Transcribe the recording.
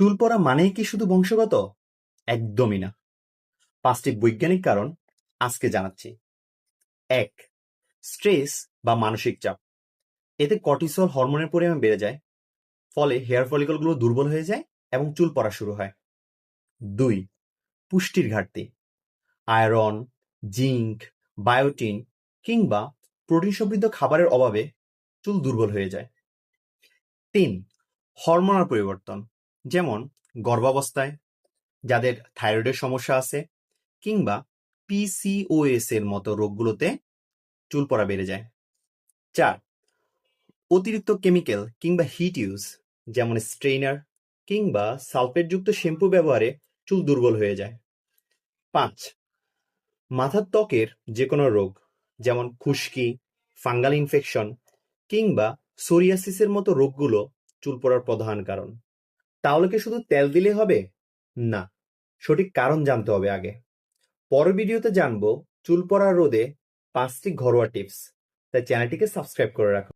চুল পড়া মানেই কি শুধু বংশগত? একদমই না। পাঁচটি বৈজ্ঞানিক কারণ আজকে জানাচ্ছি। এক, স্ট্রেস বা মানসিক চাপ। এতে কর্টিসল হরমোনের পরিমাণ বেড়ে যায়, ফলে হেয়ার ফলিকলগুলো দুর্বল হয়ে যায় এবং চুল পড়া শুরু হয়। দুই, পুষ্টির ঘাটতি। আয়রন, জিঙ্ক, বায়োটিন কিংবা প্রোটিন সমৃদ্ধ খাবারের অভাবে চুল দুর্বল হয়ে যায়। তিন, হরমোনাল পরিবর্তন। যেমন গর্ভাবস্থায় যাদের থাইরয়েডের সমস্যা আছে কিংবা পিসিওএস এর মতো রোগগুলোতে চুল পড়া বেড়ে যায়। চার, অতিরিক্ত কেমিক্যাল কিংবা হিট ইউজ যেমন স্ট্রেইনার কিংবা সালফেটযুক্ত শ্যাম্পু ব্যবহারে চুল দুর্বল হয়ে যায়। পাঁচ, মাথার ত্বকের যে কোনো রোগ, যেমন খুশকি, ফাঙ্গাল ইনফেকশন কিংবা সোরিয়াসিসের মতো রোগগুলো চুল পড়ার প্রধান কারণ। তাহলে কি শুধু তেল দিলে হবে? না, সঠিক কারণ জানতে হবে আগে। পরের ভিডিওতে জানব চুল পড়া রোদে পাঁচটি ঘরোয়া টিপস। তাই চ্যানেলটিকে সাবস্ক্রাইব করে রাখুন